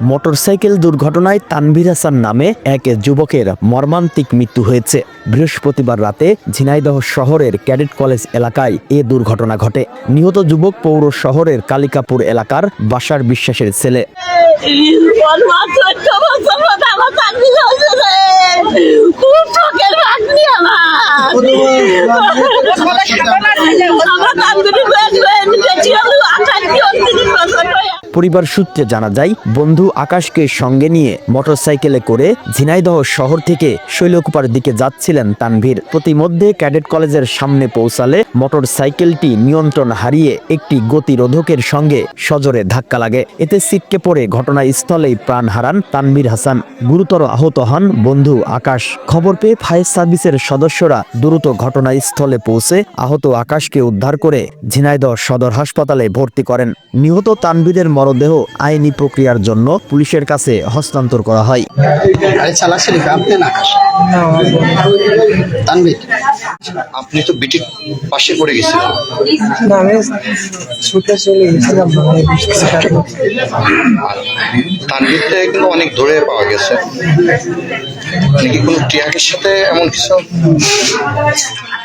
Motorcycle দুর্ঘটনায় তানভীর হাসান নামে এক যুবকের মর্মান্তিক মৃত্যু হয়েছে। বৃহস্পতিবার রাতে ঝিনাইদহ শহরের ক্যাডেট কলেজ এলাকায় এ দুর্ঘটনা ঘটে। নিহত যুবক পৌর শহরের কালিকাপুর এলাকার বাসার বিশ্বাসের ছেলে। আমার তান্দুরি আকাশ পরিবার সূত্রে জানা যায়, বন্ধু আকাশকে সঙ্গে নিয়ে মোটরসাইকেলে করে ঝিনাইদহ শহর থেকে শৈলকুপার দিকে যাচ্ছিলেন তানভীর। প্রতিমধ্যে ক্যাডেট কলেজের সামনে পৌঁছালে মোটরসাইকেলটি নিয়ন্ত্রণ হারিয়ে একটি গতিরোধকের সঙ্গে সজোরে ধাক্কা লাগে। এতে ছিটকে পড়ে ঘটনাস্থলেই প্রাণ হারান তানভীর হাসান। গুরুতর আহত হন বন্ধু আকাশ। খবর পেয়ে ফায়ার সার্ভিসের সদস্যরা দ্রুত ঘটনাস্থলে পৌঁছে আহত আকাশকে উদ্ধার করে ঝিনাইদহ সদর হাসপাতালে ভর্তি করেন। নিহত তানভীরের মরদেহ আইনি প্রক্রিয়ার জন্য পুলিশের কাছে হস্তান্তর করা হয়। আপনি তো বিটির পাশে পড়ে গেছিলেন। না আমি ছুটে চলে গেছিলাম মানে তানবিরটা অনেক ধরে পাওয়া গেছে। কিছু?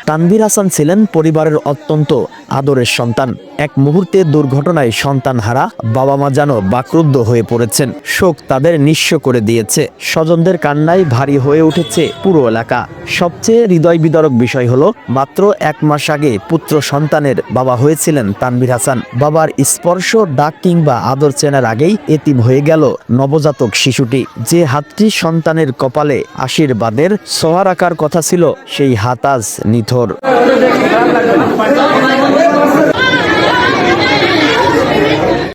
তানভীর হাসান ছিলেন পরিবারের অত্যন্ত আদরের সন্তান। এক মুহূর্তে দুর্ঘটনায় সন্তান হারা বাবা মা যেন বাক্রুদ্ধ হয়ে পড়েছেন। শোক তাদের নিঃস্ব করে দিয়েছে। স্বজনদের কান্নায় ভারী হয়ে উঠেছে পুরো এলাকা। সবচেয়ে হৃদয় বিদারক বিষয় হলো, মাত্র এক মাস আগে পুত্র সন্তানের বাবা হয়েছিলেন তানভীর হাসান। বাবার স্পর্শ, ডাক কিংবা আদর চেনার আগেই এতিম হয়ে গেল নবজাতক শিশুটি। যে হাতটি সন্তানের কপালে আশীর্বাদের সোহার আকার কথা ছিল সেই হাতাজ নিথর।